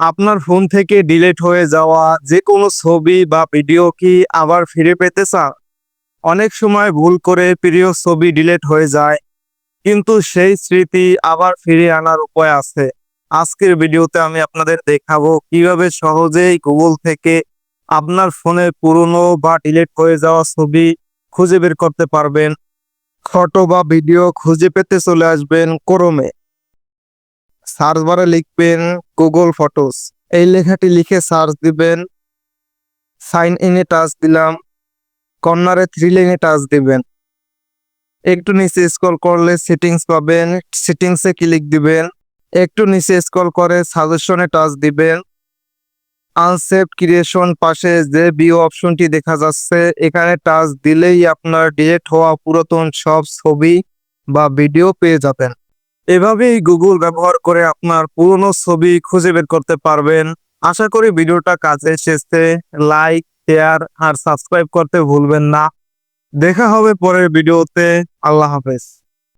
আপনার ফোন থেকে ডিলিট হয়ে যাওয়া যে কোনো ছবি বা ভিডিও কি আবার ফিরে পেতে চান? অনেক সময় ভুল করে প্রিয় ছবি ডিলিট হয়ে যায়, কিন্তু সেই স্মৃতি আবার ফিরিয়ে আনার উপায় আছে। আজকের ভিডিওতে আমি আপনাদের দেখাবো কীভাবে সহজেই গুগল থেকে আপনার ফোনে পুরনো বা ডিলিট হয়ে যাওয়া ছবি খুঁজে বের করতে পারবেন। ফটো বা ভিডিও খুঁজে পেতে চলে আসবেন ক্রোমে সার্চ বারে লিখবেন গুগল ফটোস। এই লেখাটি লিখে সার্চ দিবেন, সাইন ইনে টাচ দিলাম, কর্নারে থ্রি লাইনে টাচ দিবেন। একটু নিচে স্ক্রল করলে সেটিংস পাবেন, সেটিংসে ক্লিক দিবেন। একটু নিচে স্ক্রল করে সাজেশনে টাচ দিবেন। আনসেভ ক্রিয়েশন পাশে যে ভিউ অপশনটি দেখা যাচ্ছে, এখানে টাচ দিলেই আপনার ডিলেট হওয়া পুরাতন সব ছবি বা ভিডিও পেয়ে যাবেন। এভাবেই গুগল ব্যবহার করে আপনার পুরনো ছবি খুঁজে বের করতে পারবেন। আশা করি ভিডিওটা কাজে এসেছে লাইক শেয়ার আর সাবস্ক্রাইব করতে ভুলবেন না। দেখা হবে পরের ভিডিওতে। আল্লাহ হাফেজ।